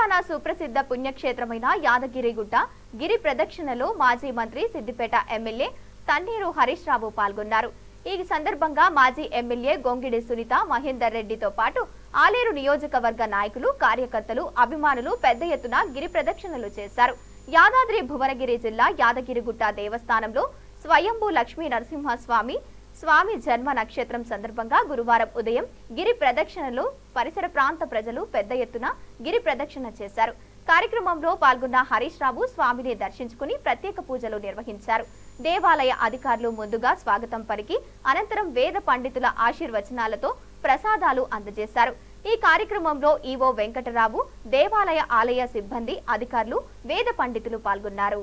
తెలంగాణ సుప్రసిద్ధ పుణ్యక్షేత్రమైన యాదగిరిగుట్ట గిరి ప్రదక్షిణలో మాజీ మంత్రి సిద్దిపేట ఎమ్మెల్యే తన్నీరు హరీష్ రావు పాల్గొన్నారు. ఈ సందర్భంగా మాజీ ఎమ్మెల్యే గొంగిడి సునీత మహేందర్ రెడ్డితో పాటు ఆలేరు నియోజకవర్గ నాయకులు కార్యకర్తలు అభిమానులు పెద్ద ఎత్తున గిరి ప్రదక్షిణలు చేశారు. యాదాద్రి భువనగిరి జిల్లా యాదగిరిగుట్ట దేవస్థానంలో స్వయంభూ లక్ష్మీ నరసింహస్వామి స్వామి జన్మ నక్షత్రం సందర్భంగా గురువారం ఉదయం గిరి ప్రదక్షిణలో పరిసర ప్రాంత ప్రజలు పెద్ద ఎత్తున గిరి ప్రదక్షిణ చేశారు. కార్యక్రమంలో పాల్గొన్న హరీష్ రావు స్వామిని దర్శించుకుని ప్రత్యేక పూజలు నిర్వహించారు. దేవాలయ అధికారులు ముందుగా స్వాగతం పలికి అనంతరం వేద పండితుల ఆశీర్వచనాలతో ప్రసాదాలు అందజేశారు. ఈ కార్యక్రమంలో ఈవో వెంకటరావు దేవాలయ ఆలయ సిబ్బంది అధికారులు వేద పండితులు పాల్గొన్నారు.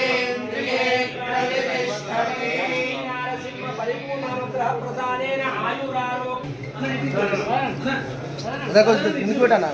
देखो इनकी बेटा ना